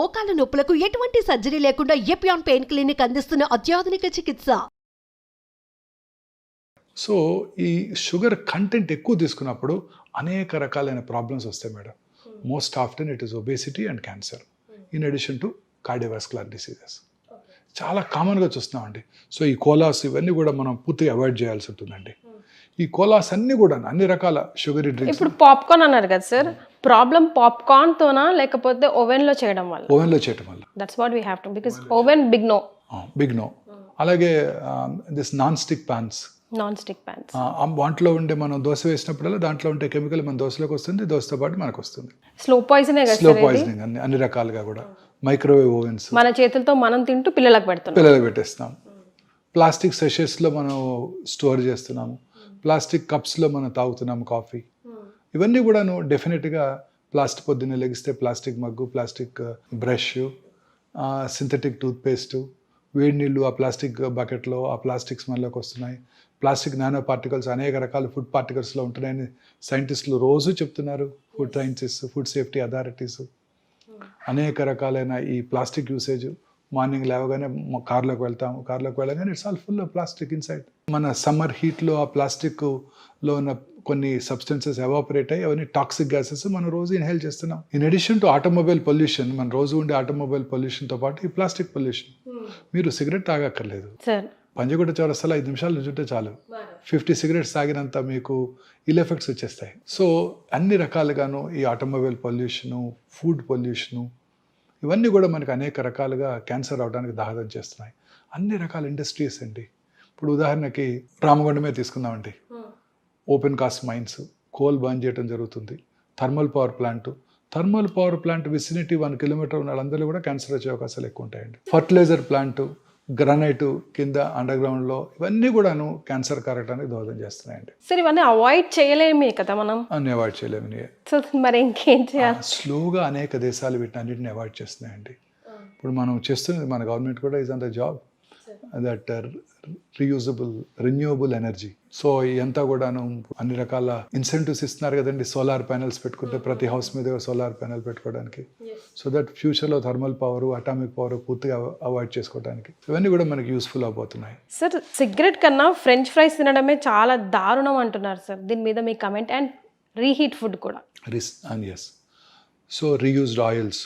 మోకాల నొప్పులకు ఎటువంటి సర్జరీ లేకుండా ఎపియాన్ పెయిన్ క్లినిక్ అందిస్తున్న అత్యాధునిక చికిత్స. సో ఈ షుగర్ కంటెంట్ ఎక్కువ తీసుకున్నప్పుడు అనేక రకాలైన ప్రాబ్లమ్స్ వస్తాయి madam. Most often it is obesity and cancer. In addition to cardiovascular diseases. చాలా కామన్గా చూస్తున్నామండి. సో ఈ కోలాస్ ఇవన్నీ కూడా మనం పూర్తిగా అవాయిడ్ చేయాల్సి ఉంటుందండి. ఈ కోలాస్ అన్నీ కూడా అన్ని రకాల షుగరీ డ్రింక్స్ ఇప్పుడు పాప్కార్న్ అన్నారు కదా సార్. ప్రాబ్లం పాప్కార్న్ తోనా లేకపోతే ఓవెన్లో చేయడం వల్ల? ఓవెన్లో చేయటం వల్ల. That's what we have to because oven big no. Big no. అలాగే this non stick pans non stick pans వాంట్లో ఉండే మనం దోశ వేసినప్పుడల్లా దాంట్లో ఉండే కెమికల్ మన దోశలోకి వస్తుంది దోశతో పాటు మనకు వస్తుంది. స్లో పాయిజనే స్లో పాయిజనింగ్ అన్ని అన్ని రకాలుగా కూడా. మైక్రోవేవ్ ఓవెన్స్ మన చేతులతో మనం తింటూ పిల్లలకు పెడుతున్నాం. పిల్లలు పెట్టేస్తున్నాం ప్లాస్టిక్ సెషెస్లో మనం స్టోర్ చేస్తున్నాము. ప్లాస్టిక్ కప్స్లో మనం తాగుతున్నాము కాఫీ ఇవన్నీ కూడాను డెఫినెట్గా ప్లాస్టిక్ పొద్దున్నే లెగిస్తే plastic mug plastic uh, brush synthetic toothpaste వేడి నీళ్ళు ఆ ప్లాస్టిక్ బకెట్లో ఆ ప్లాస్టిక్ స్మెల్లోకి వస్తున్నాయి. ప్లాస్టిక్ నానో పార్టికల్స్ అనేక రకాల ఫుడ్ పార్టికల్స్లో ఉంటున్నాయని సైంటిస్టులు రోజు చెప్తున్నారు. Food scientist food safety authorities. అనేక రకాలైన ఈ ప్లాస్టిక్ యూసేజ్ మార్నింగ్ లేవగానే కార్లోకి వెళ్తాము. కార్లోకి వెళ్ళగానే it's all full plastic inside. మన సమ్మర్ హీట్లో ఆ ప్లాస్టిక్లో ఉన్న కొన్ని సబ్స్టెన్సెస్ ఎవాపరేట్ అయ్యి అవన్నీ టాక్సిక్ గ్యాసెస్ మనం రోజు ఇన్హేల్ చేస్తున్నాం. In addition to automobile pollution మన రోజు ఉండే ఆటోమొబైల్ పొల్యూషన్తో పాటు ఈ ప్లాస్టిక్ పొల్యూషన్. మీరు సిగరెట్ తాగక్కర్లేదు. పంజగుట్ట చౌరస్తాలో ఐదు నిమిషాలు నుంచుంటే చాలు. ఫిఫ్టీ సిగరెట్స్ తాగినంత మీకు ఇల్ ఎఫెక్ట్స్ వచ్చేస్తాయి. సో అన్ని రకాలుగాను ఈ ఆటోమొబైల్ పొల్యూషను ఫుడ్ పొల్యూషను ఇవన్నీ కూడా మనకు అనేక రకాలుగా క్యాన్సర్ అవడానికి దోహదం చేస్తున్నాయి. అన్ని రకాల ఇండస్ట్రీస్ అండి. ఇప్పుడు ఉదాహరణకి రామగుండమే తీసుకుందామండి. Open cast mines coal burn చేయడం జరుగుతుంది. Thermal power plant. Thermal power plant vicinity one kilometre ఉన్న వాళ్ళందరూ కూడా క్యాన్సర్ వచ్చే అవకాశాలు ఎక్కువ ఉంటాయండి ఫర్టిలైజర్ ప్లాంట్ గ్రనైట్ కింద అండర్ గ్రౌండ్లో ఇవన్నీ కూడాను క్యాన్సర్ కారటానికి దోహదం చేస్తున్నాయండి. సార్ ఇవన్నీ అవాయిడ్ చేయలేమే కదా మనం? అన్ని అవాయిడ్ చేయలేమని సో మరి ఇంకేం చేయాలి? స్లోగా అనేక దేశాలు వీటిని అన్నింటిని అవాయిడ్ చేస్తున్నాయండి. ఇప్పుడు మనం చేస్తున్నది మన గవర్నమెంట్ కూడా is on the job that reusable renewable energy so ఇదంతా కూడాను అన్ని రకాల ఇన్సెంటివ్స్ ఇస్తున్నారు కదండి సోలార్ ప్యానెల్స్ పెట్టుకుంటే ప్రతి హౌస్ మీద సోలార్ ప్యానెల్ పెట్టుకోవడానికి. సో దట్ ఫ్యూచర్లో థర్మల్ పవర్ అటామిక్ పవర్ పూర్తిగా అవాయిడ్ చేసుకోవడానికి. ఇవన్నీ కూడా మనకి యూస్ఫుల్ అవబోతున్నాయి. సార్ సిగరెట్ కన్నా ఫ్రెంచ్ ఫ్రైస్ తినడమే చాలా దారుణం అంటున్నారు సార్ దీని మీద మీ కమెంట్ అండ్ రీహీట్ ఫుడ్ కూడా. Rice and yes so reused oils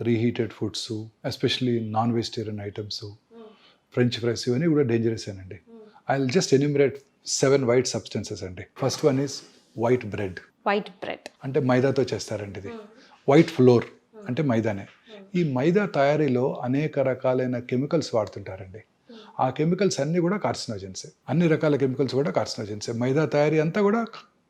reheated foods especially non vegetarian items french fries ఇవన్నీ కూడా డేంజరస్ అండి I will just enumerate seven white substances అండి. First one is white bread white bread అంటే మైదాతో చేస్తారండి ఇది. White flour అంటే మైదానే. ఈ మైదా తయారీలో అనేక రకాలైన కెమికల్స్ వాడుతుంటారండి. ఆ కెమికల్స్ అన్నీ కూడా కార్సినోజెన్సే అన్ని రకాల కెమికల్స్ కూడా కార్సినోజెన్సే మైదా తయారీ అంతా కూడా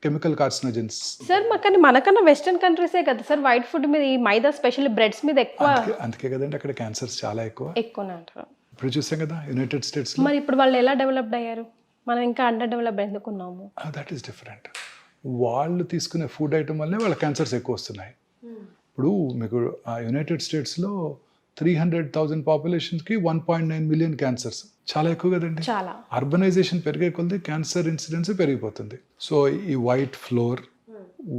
కెమికల్ కార్సినోజెన్స్ సార్ కానీ మనకన్నా వెస్టర్న్ కంట్రీసే కదా సార్ వైట్ ఫుడ్ మీద ఈ మైదా స్పెషల్ బ్రెడ్స్ మీద ఎక్కువ అందుకే కదండి అక్కడ క్యాన్సర్స్ చాలా ఎక్కువ. ఎక్కువనే అంటారు. ఇప్పుడు చూసాం కదా యునైటెడ్ స్టేట్స్లో మరి ఇప్పుడు వాళ్ళు ఎలా డెవలప్డ్ అయ్యారు? మనం ఇంకా అండర్ డెవలప్ ఎందుకున్నాము? దట్ ఈస్ డిఫరెంట్ వాళ్ళు తీసుకునే ఫుడ్ ఐటమ్ వల్లే వాళ్ళ క్యాన్సర్స్ ఎక్కువ వస్తున్నాయి. ఇప్పుడు మీకు యునైటెడ్ స్టేట్స్లో three hundred thousand పాపులేషన్కి one point nine million cancers చాలా ఎక్కువ కదండి? చాలా. అర్బనైజేషన్ పెరిగే కొద్దీ క్యాన్సర్ ఇన్సిడెన్స్ పెరిగిపోతుంది. సో ఈ white flour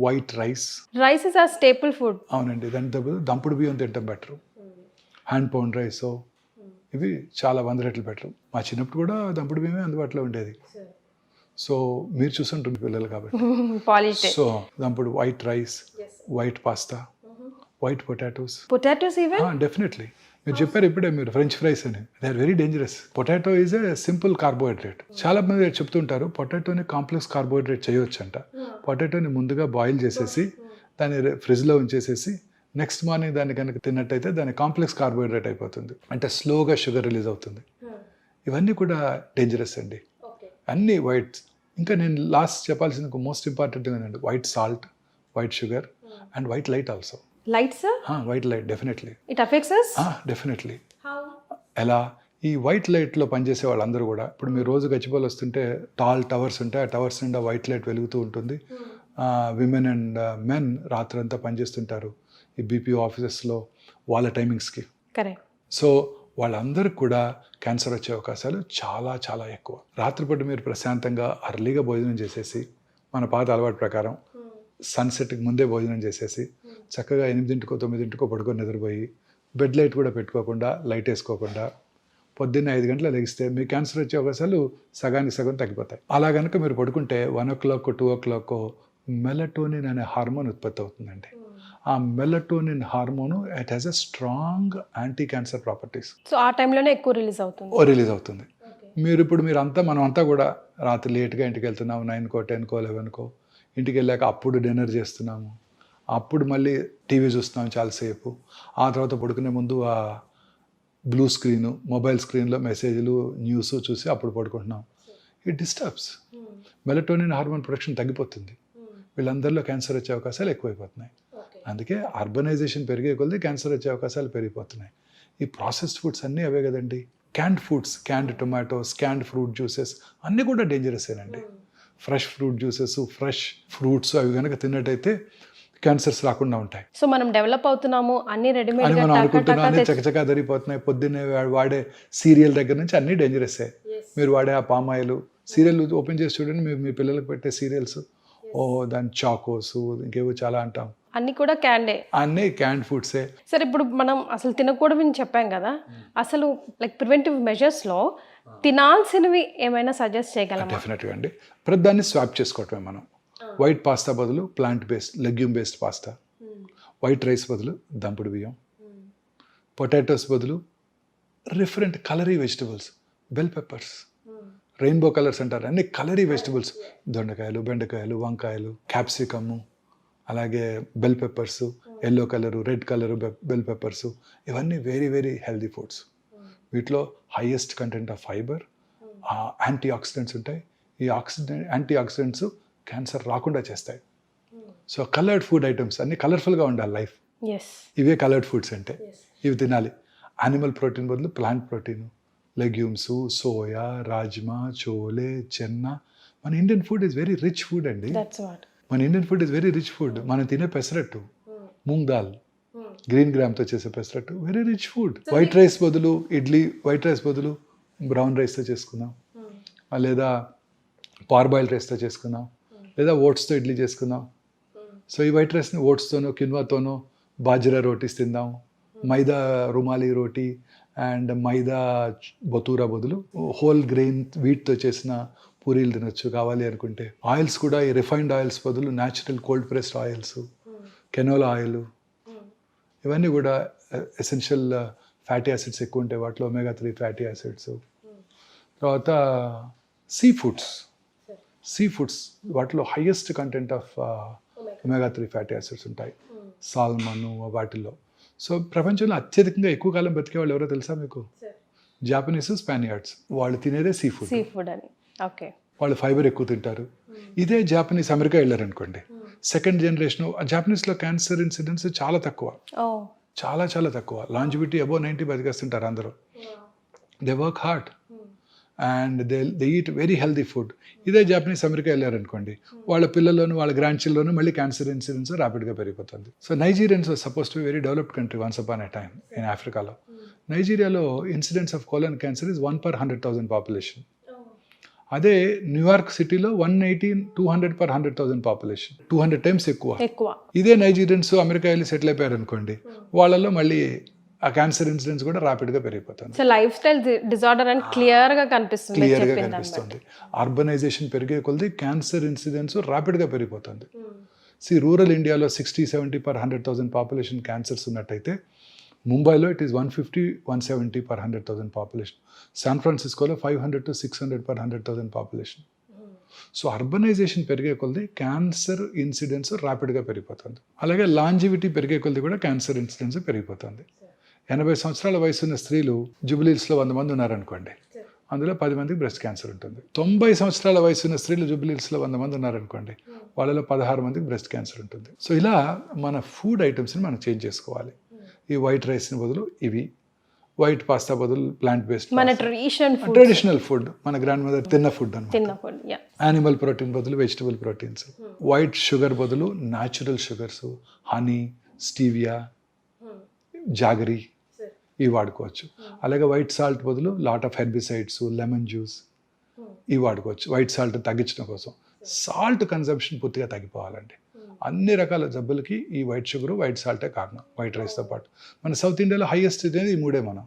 white rice rice is a staple food అవునండి. దాని దంపుడు బియ్యం తింటాం బెటర్ హ్యాండ్ పౌండ్ రైస్ ఇవి చాలా వంద రెట్లు బెటర్ మా చిన్నప్పుడు కూడా దంపుడు బియ్యమే అందుబాటులో ఉండేది. సో మీరు చూసుంటుంది పిల్లలు కాబట్టి. So దంపుడు white rice white pasta white potatoes potatoes definitely మీరు చెప్పారు ఇప్పుడే మీరు ఫ్రెంచ్ ఫ్రైస్ అని. They are very dangerous potato is a simple carbohydrate చాలా మంది చెప్తుంటారు పొటాటోని కాంప్లెక్స్ కార్బోహైడ్రేట్ చేయొచ్చు అంట పొటాటోని ముందుగా బాయిల్ చేసేసి దాన్ని ఫ్రిడ్జ్లో ఉంచేసేసి నెక్స్ట్ మార్నింగ్ దాన్ని కనుక తిన్నట్టయితే దాని కాంప్లెక్స్ కార్బోహైడ్రేట్ అయిపోతుంది. అంటే స్లోగా షుగర్ రిలీజ్ అవుతుంది. ఇవన్నీ కూడా డేంజరస్ అండి. అన్ని వైట్ ఇంకా నేను లాస్ట్ చెప్పాల్సిన మోస్ట్ ఇంపార్టెంట్ ఏంటంటే white salt white sugar and white light also light sir white light definitely it affects definitely ఎలా? ఈ వైట్ లైట్లో పనిచేసే వాళ్ళందరూ కూడా ఇప్పుడు మీరు రోజు గచ్చిపోలు వస్తుంటే టాల్ టవర్స్ ఉంటాయి ఆ టవర్స్ నిండా వైట్ లైట్ వెలుగుతూ ఉంటుంది. విమెన్ అండ్ మెన్ రాత్రంతా పనిచేస్తుంటారు. ఈ బీపీఓ ఆఫీసెస్లో వాళ్ళ టైమింగ్స్కి. కరెక్ట్. సో వాళ్ళందరికి కూడా క్యాన్సర్ వచ్చే అవకాశాలు చాలా చాలా ఎక్కువ. రాత్రిపూట మీరు ప్రశాంతంగా అర్లీగా భోజనం చేసేసి మన పాత అలవాటు ప్రకారం సన్సెట్కి ముందే భోజనం చేసేసి చక్కగా ఎనిమిదింటికో తొమ్మిదింటికో పడుకొని నిద్రపోయి బెడ్ లైట్ కూడా పెట్టుకోకుండా లైట్ వేసుకోకుండా పొద్దున్నే ఐదు గంటల లెగిస్తే మీ క్యాన్సర్ వచ్చే అవకాశాలు సగానికి సగం తగ్గిపోతాయి. అలా కనుక మీరు పడుకుంటే one o'clock two o'clock melatonin అనే హార్మోన్ ఉత్పత్తి అవుతుందండి. ఆ melatonin hormone it has a strong anti cancer properties so ఆ టైంలోనే ఎక్కువ రిలీజ్ అవుతుంది. రిలీజ్ అవుతుంది. మీరు ఇప్పుడు మీరు అంతా మనం అంతా కూడా రాత్రి లేట్గా ఇంటికి వెళ్తున్నాము నైన్కో టెన్కో లెవెన్కో. ఇంటికి వెళ్ళాక అప్పుడు డిన్నర్ చేస్తున్నాము. అప్పుడు మళ్ళీ టీవీ చూస్తున్నాం చాలాసేపు. ఆ తర్వాత పడుకునే ముందు ఆ బ్లూ స్క్రీన్ మొబైల్ స్క్రీన్లో మెసేజ్లు న్యూస్ చూసి అప్పుడు పడుకుంటున్నాం. It disturbs melatonin hormone production తగ్గిపోతుంది. వీళ్ళందరిలో క్యాన్సర్ వచ్చే అవకాశాలు ఎక్కువైపోతున్నాయి. అందుకే అర్బనైజేషన్ పెరిగే కొద్దీ క్యాన్సర్ వచ్చే అవకాశాలు పెరిగిపోతున్నాయి. ఈ ప్రాసెస్డ్ ఫుడ్స్ అన్నీ అవే కదండి. Canned foods canned tomatoes canned fruit juices అన్నీ కూడా డేంజరసేనండి fresh fruit juices fresh fruits అవి కనుక తిన్నట్టయితే క్యాన్సర్స్ రాకుండా ఉంటాయి. సో మనం డెవలప్ అవుతున్నాము అన్ని రెడీమేడ్ మనం అనుకుంటున్నాం అన్ని చకచకా దరిపోతున్నాయి పొద్దున్నే వాడే సీరియల్ దగ్గర నుంచి అన్ని డేంజరస్ మీరు వాడే ఆ పామాయిల్ సీరియల్ ఓపెన్ చేసి చూడండి మీరు మీ పిల్లలకు పెట్టే సీరియల్స్ ఓ దాని చాకోస్ ఇంకేవో చాలా అంటాం. అన్ని కూడా క్యాండే అన్నీ క్యాండ్ ఫుడ్సే సరే ఇప్పుడు మనం అసలు తినకూడదని చెప్పాం కదా అసలు లైక్ ప్రివెంటివ్ మెజర్స్లో తినాల్సినవి ఏమైనా సజెస్ట్ చేయగలమా? డెఫినెట్గా అండి. ప్రతిదాన్ని స్వాప్ చేసుకోవటమే మనం. వైట్ పాస్తా బదులు plant based legume based pasta white rice బదులు దంపుడు బియ్యం. పొటాటోస్ బదులు different కలరీ vegetables bell peppers rainbow colours అంటారు. అన్ని కలరీ వెజిటబుల్స్ దొండకాయలు బెండకాయలు వంకాయలు క్యాప్సికము అలాగే bell peppers yellow colour red colour bell peppers ఇవన్నీ వెరీ వెరీ హెల్దీ ఫుడ్స్ వీటిలో highest content of fibre antioxidants ఉంటాయి. ఈ ఆక్సిడెంట్ యాంటీ ఆక్సిడెంట్స్ క్యాన్సర్ రాకుండా చేస్తాయి. సో కలర్డ్ ఫుడ్ ఐటమ్స్ అన్ని కలర్ఫుల్గా ఉండాలి లైఫ్ ఇవే కలర్డ్ ఫుడ్స్ అంటే ఇవి తినాలి. యానిమల్ ప్రోటీన్ బదులు plant protein legumes soya rajma chole chana మన Indian food is very rich food అండి. దట్స్ వాట్ మన Indian food is very rich food మనం తినే పెసరట్టు మూంగ్ దాల్ గ్రీన్ గ్రామ్తో చేసే pesarattu very rich food white rice బదులు ఇడ్లీ వైట్ రైస్ బదులు బ్రౌన్ రైస్తో చేసుకుందాం. ఆ లేదా పార్బాయిల్ రైస్తో చేసుకుందాం. లేదా ఓట్స్తో ఇడ్లీ చేసుకుందాం. సో ఈ వైట్ రైస్ని ఓట్స్తోనో కిన్వాతోనో బాజ్రా రోటీస్ తిందాం. మైదా రుమాలి రోటీ అండ్ మైదా బతూరా బదులు హోల్ గ్రెయిన్ వీట్తో చేసిన పూరీలు తినొచ్చు కావాలి అనుకుంటే. ఆయిల్స్ కూడా ఈ రిఫైన్డ్ ఆయిల్స్ బదులు natural cold pressed oils canola oil ఇవన్నీ కూడా ఎసెన్షియల్ ఫ్యాటీ యాసిడ్స్ ఎక్కువ ఉంటాయి. వాటిలో ఒమేగా త్రీ ఫ్యాటీ యాసిడ్స్ తర్వాత సీ ఫుడ్స్ సీ ఫుడ్స్ వాటిలో highest content of omega three fatty acids ఉంటాయి. సాల్మన్ వాటిల్లో. సో ప్రపంచంలో అత్యధికంగా ఎక్కువ కాలం బతికే వాళ్ళు ఎవరో తెలుసా మీకు? జాపనీస్ స్పానియార్డ్స్ వాళ్ళు తినేదే సీ ఫుడ్ సీ ఫుడ్ అని. ఓకే. వాళ్ళు ఫైబర్ ఎక్కువ తింటారు. ఇదే జాపనీస్ అమెరికా వెళ్ళారనుకోండి. సెకండ్ జనరేషన్ జాపనీస్లో క్యాన్సర్ ఇన్సిడెన్స్ చాలా తక్కువ. చాలా చాలా తక్కువ. లాంజివిటీ అబో నైంటీ బతికేస్తుంటారు అందరూ. They work hard and they they eat very healthy food ఇదే జాపనీస్ అమెరికా వెళ్ళారనుకోండి. వాళ్ళ పిల్లల్లోనూ వాళ్ళ గ్రాండ్ చిల్డ్లోనూ మళ్ళీ క్యాన్సర్ ఇన్సిడెన్స్ ర్యాపిడ్గా పెరిగిపోతుంది. So Nigerians suppose to very developed country once upon a time in ఆఫ్రికాలో నైజీరియాలో incidence of colon cancer is one per hundred thousand population అదే న్యూయార్క్ సిటీలో one eighty two hundred per hundred thousand population two hundred times ఎక్కువ. ఎక్కువ. ఇదే Nigerians America వెళ్ళి settle అయిపోయారు అనుకోండి వాళ్ళలో మళ్ళీ ఆ క్యాన్సర్ ఇన్సిడెన్స్ కూడా ర్యాపిడ్గా పెరిగిపోతుంది. సో లైఫ్ స్టైల్ డిజార్డర్ అని క్లియర్గా కనిపిస్తుంది క్లియర్గా. కనిపిస్తుంది. అర్బనైజేషన్ పెరిగే కొలది క్యాన్సర్ ఇన్సిడెన్స్ ర్యాపిడ్గా పెరిగిపోతుంది. సి రూరల్ ఇండియాలో sixty seventy per hundred thousand population cancers ఉన్నట్టయితే ముంబైలో it is one fifty one seventy per hundred thousand population San ఫ్రాన్సిస్కోలో five hundred to six hundred per hundred thousand population so urbanisation పెరిగే కొలది cancer incidence ర్యాపిడ్గా పెరిగిపోతుంది. అలాగే longevity పెరిగే కొలది కూడా క్యాన్సర్ ఇన్సిడెన్స్ పెరిగిపోతుంది. ఎనభై సంవత్సరాల వయసు ఉన్న స్త్రీలు జుబిలీస్లో వంద మంది ఉన్నారనుకోండి. అందులో పది మందికి బ్రెస్ట్ క్యాన్సర్ ఉంటుంది. తొంభై సంవత్సరాల వయసు ఉన్న స్త్రీలు జుబిలీస్లో వంద మంది ఉన్నారనుకోండి వాళ్ళలో పదహారు మందికి బ్రెస్ట్ క్యాన్సర్ ఉంటుంది. సో ఇలా మన ఫుడ్ ఐటమ్స్ని మనం చేంజ్ చేసుకోవాలి. ఈ వైట్ రైస్ని బదులు ఇవి. వైట్ పాస్తా బదులు ప్లాంట్ బేస్డ్ మన ట్రెడిషన్ ఫుడ్. Traditional food. మన గ్రాండ్ మదర్ తిన్న ఫుడ్ అనమాట తిన్న ఫుడ్ యా యానిమల్ ప్రోటీన్ బదులు వెజిటబుల్ ప్రోటీన్స్ వైట్ షుగర్ బదులు natural sugars honey stevia jaggery ఇవి వాడుకోవచ్చు. అలాగే వైట్ సాల్ట్ బదులు lot of herbicides lemon juice ఇవి వాడుకోవచ్చు. వైట్ సాల్ట్ తగ్గించడం కోసం. సాల్ట్ కన్సంప్షన్ పూర్తిగా తగ్గిపోవాలండి. అన్ని రకాల జబ్బులకి ఈ వైట్ షుగర్ వైట్ సాల్టే కారణం వైట్ రైస్తో పాటు. మన సౌత్ ఇండియాలో హైయెస్ట్ అనేది ఈ మూడే మనం.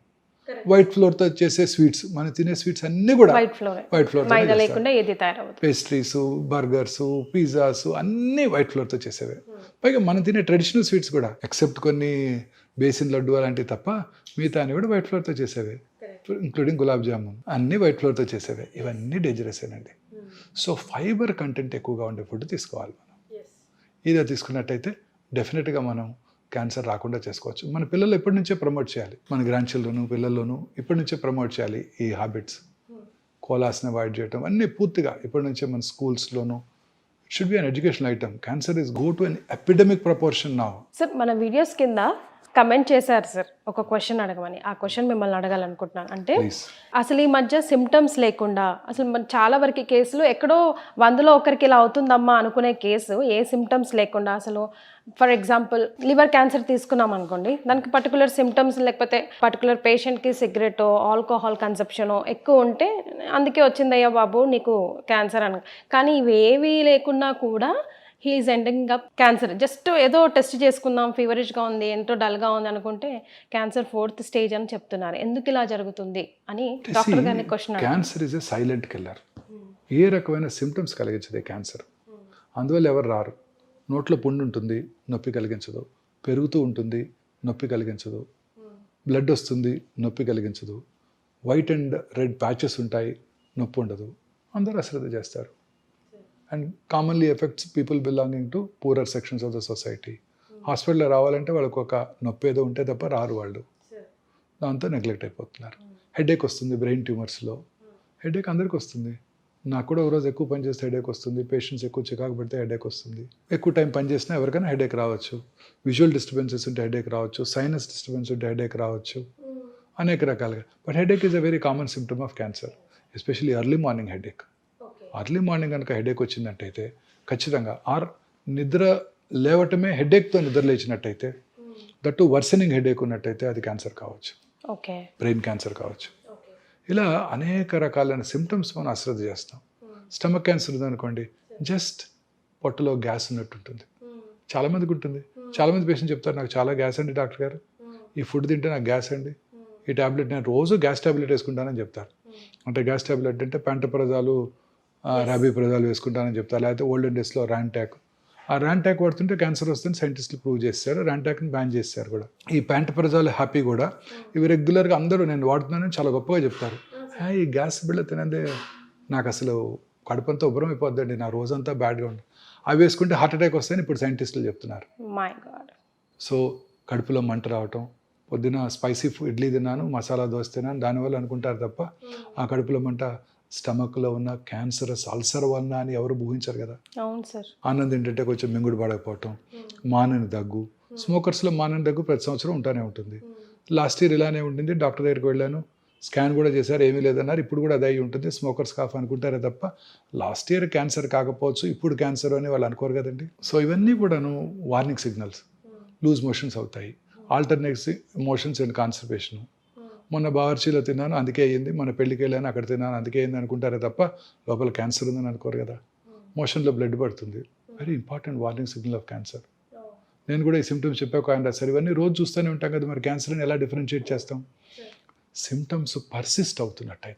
వైట్ ఫ్లోర్తో చేసే స్వీట్స్ మనం తినే స్వీట్స్ అన్నీ కూడా వైట్ ఫ్లోర్. వైట్ ఫ్లోర్ మైదా లేకుండా ఏది తయారవుతుంది పేస్ట్రీస్ బర్గర్స్ పిజ్జాస్ అన్నీ వైట్ ఫ్లోర్తో చేసేవే. పైగా మనం తినే ట్రెడిషనల్ స్వీట్స్ కూడా ఎక్సెప్ట్ కొన్ని బేసిన్ లడ్డు అలాంటివి తప్ప మిగతా అన్ని కూడా వైట్ ఫ్లోర్తో చేసేవే. ఇంక్లూడింగ్ గులాబ్ జామున్ అన్నీ వైట్ ఫ్లోర్తో చేసేవే. ఇవన్నీ డేంజరస్ ఏనండి. సో ఫైబర్ కంటెంట్ ఎక్కువగా ఉండే ఫుడ్ తీసుకోవాలి మనం. ఇదే తీసుకున్నట్టయితే డెఫినెట్గా మనం క్యాన్సర్ రాకుండా చేసుకోవచ్చు. మన పిల్లలు ఎప్పటి నుంచే ప్రమోట్ చేయాలి? మన గ్రాండ్ చిల్డ్రన్ పిల్లల్లోనూ ఇప్పటి నుంచే ప్రమోట్ చేయాలి ఈ హ్యాబిట్స్ కోలాస్ని అవాయిడ్ చేయటం అన్నీ పూర్తిగా ఇప్పటి నుంచే మన స్కూల్స్లోనూ should be an education item cancer is go to an epidemic proportion నా సార్ మన వీడియోస్ కింద కమెంట్ చేశారు సార్ ఒక క్వశ్చన్ అడగమని. ఆ క్వశ్చన్ మిమ్మల్ని అడగాలనుకుంటున్నాను. అంటే అసలు ఈ మధ్య సిమ్టమ్స్ లేకుండా అసలు చాలా వరకు కేసులు ఎక్కడో వందలో ఒకరికి ఇలా అవుతుందమ్మా అనుకునే కేసు ఏ సిమ్టమ్స్ లేకుండా అసలు ఫర్ ఎగ్జాంపుల్ లివర్ క్యాన్సర్ తీసుకున్నాం అనుకోండి దానికి పర్టికులర్ సిమ్టమ్స్ లేకపోతే పర్టికులర్ పేషెంట్కి సిగరెట్ ఆల్కహాల్ కన్సప్షన్ ఎక్కువ ఉంటే అందుకే వచ్చిందయ్యా బాబు నీకు క్యాన్సర్ అని. కానీ ఇవేవి లేకున్నా కూడా he is ending up cancer just ఏదో టెస్ట్ చేసుకుందాం ఫీవరిష్గా ఉంది ఎంతో డల్గా ఉంది అనుకుంటే క్యాన్సర్ ఫోర్త్ స్టేజ్ అని చెప్తున్నారు. ఎందుకు ఇలా జరుగుతుంది అని డాక్టర్ గారిని question cancer is a silent killer ఏ రకమైన సిమ్టమ్స్ కలిగించదు క్యాన్సర్ అందువల్ల ఎవరు రారు? నోట్లో పుండు ఉంటుంది నొప్పి కలిగించదు. పెరుగుతూ ఉంటుంది నొప్పి కలిగించదు. బ్లడ్ వస్తుంది నొప్పి కలిగించదు. వైట్ అండ్ రెడ్ ప్యాచెస్ ఉంటాయి నొప్పి ఉండదు. అందరూ అశ్రద్ధ చేస్తారు. And commonly effects people belonging to poorer sections of the society హాస్పిటల్లో రావాలంటే వాళ్ళకు ఒక నొప్పి ఏదో ఉంటే తప్ప రారు వాళ్ళు. దాంతో నెగ్లెక్ట్ అయిపోతున్నారు. హెడేక్ వస్తుంది బ్రెయిన్ ట్యూమర్స్లో హెడేక్ అందరికి వస్తుంది. నాకు కూడా ఒక రోజు ఎక్కువ పని చేస్తే హెడేక్ వస్తుంది. పేషెంట్స్ ఎక్కువ చికాకు పడితే హెడేక్ వస్తుంది. ఎక్కువ టైం పని చేసినా ఎవరికైనా హెడేక్ రావచ్చు. విజువల్ డిస్టర్బెన్సెస్ ఉంటే హెడేక్ రావచ్చు. సైనస్ డిస్టర్బెన్స్ ఉంటే హెడేక్ రావచ్చు. అనేక రకాలుగా. But headache is a very common symptom of cancer especially early morning headache early morning కనుక హెడేక్ వచ్చిందంటైతే ఖచ్చితంగా. ఆర్ నిద్ర లేవటమే హెడేక్తో నిద్ర లేచినట్టయితే దట్టు వర్సనింగ్ హెడేక్ ఉన్నట్టయితే అది క్యాన్సర్ కావచ్చు. ఓకే బ్రెయిన్ క్యాన్సర్ కావచ్చు. ఇలా అనేక రకాలైన సిమ్టమ్స్ మనం అశ్రద్ధ చేస్తాం. స్టమక్ క్యాన్సర్ ఉందనుకోండి జస్ట్ పొట్టలో గ్యాస్ ఉన్నట్టు ఉంటుంది. చాలామందికి ఉంటుంది. చాలామంది పేషెంట్ చెప్తారు నాకు చాలా గ్యాస్ అండి డాక్టర్ గారు. ఈ ఫుడ్ తింటే నాకు గ్యాస్ అండి. ఈ టాబ్లెట్ నేను రోజు గ్యాస్ టాబ్లెట్ వేసుకుంటానని చెప్తారు. అంటే గ్యాస్ టాబ్లెట్ అంటే పెంటప్రజాలు రాబీ ప్రజాలు వేసుకుంటానని చెప్తారు. లేకపోతే ఓల్డెన్ డేస్లో ర్యాంటాక్ ఆ ర్యాంటాక్ వాడుతుంటే క్యాన్సర్ వస్తుంది సైంటిస్టులు ప్రూవ్ చేశారు ర్యాంటాక్ని బ్యాన్ చేశారు కూడా. ఈ ప్యాంటప్రజాలు హ్యాపీ కూడా. ఇవి రెగ్యులర్గా అందరూ నేను వాడుతున్నానని చాలా గొప్పగా చెప్తారు. "హే, ఈ గ్యాస్ బిళ్ళ తినందే నాకు అసలు కడుపంతా ఉబ్బరం అయిపోద్దండి. నా రోజంతా బ్యాడ్గా ఉంది అవి వేసుకుంటే హార్ట్ అటాక్ వస్తాయని ఇప్పుడు సైంటిస్టులు చెప్తున్నారు. సో కడుపులో మంట రావటం పొద్దున స్పైసీ ఇడ్లీ తిన్నాను మసాలా దోశ తిన్నాను దానివల్ల అనుకుంటారు తప్ప ఆ కడుపులో మంట స్టమక్లో ఉన్న క్యాన్సరస్ అల్సర్ వలన అని ఎవరు ఊహించరు కదా. అవును సార్. ఆనందం ఏంటంటే కొంచెం మింగుడు పడకపోవటం మానని దగ్గు స్మోకర్స్లో మానని దగ్గు ప్రతి సంవత్సరం ఉంటానే ఉంటుంది. లాస్ట్ ఇయర్ ఇలానే ఉంటుంది డాక్టర్ దగ్గరికి వెళ్ళాను స్కాన్ కూడా చేశారు ఏమీ లేదన్నారు ఇప్పుడు కూడా అదే ఉంటుంది స్మోకర్స్ కాఫ్ అనుకుంటారే తప్ప లాస్ట్ ఇయర్ క్యాన్సర్ కాకపోవచ్చు ఇప్పుడు క్యాన్సర్ అని వాళ్ళు అనుకోరు కదండి. సో ఇవన్నీ కూడాను వార్నింగ్ సిగ్నల్స్. లూజ్ మోషన్స్ అవుతాయి. ఆల్టర్నేట్స్ మోషన్స్ అండ్ కాన్సర్వేషన్ మొన్న బావర్చీలో తిన్నాను అందుకే అయ్యింది. మన పెళ్ళికి వెళ్ళాను అక్కడ తిన్నాను అందుకే అయింది అనుకుంటారే తప్ప లోపల క్యాన్సర్ ఉందని అనుకోరు కదా. మోషన్లో బ్లడ్ పడుతుంది. Very important warning signal of cancer నేను కూడా ఈ సిమ్టమ్స్ చెప్పాక ఆయన రాశారు. ఇవన్నీ రోజు చూస్తూనే ఉంటాం కదా మరి క్యాన్సర్ని ఎలా డిఫరెన్షియేట్ చేస్తాం? Symptoms persist అవుతున్నట్టయితే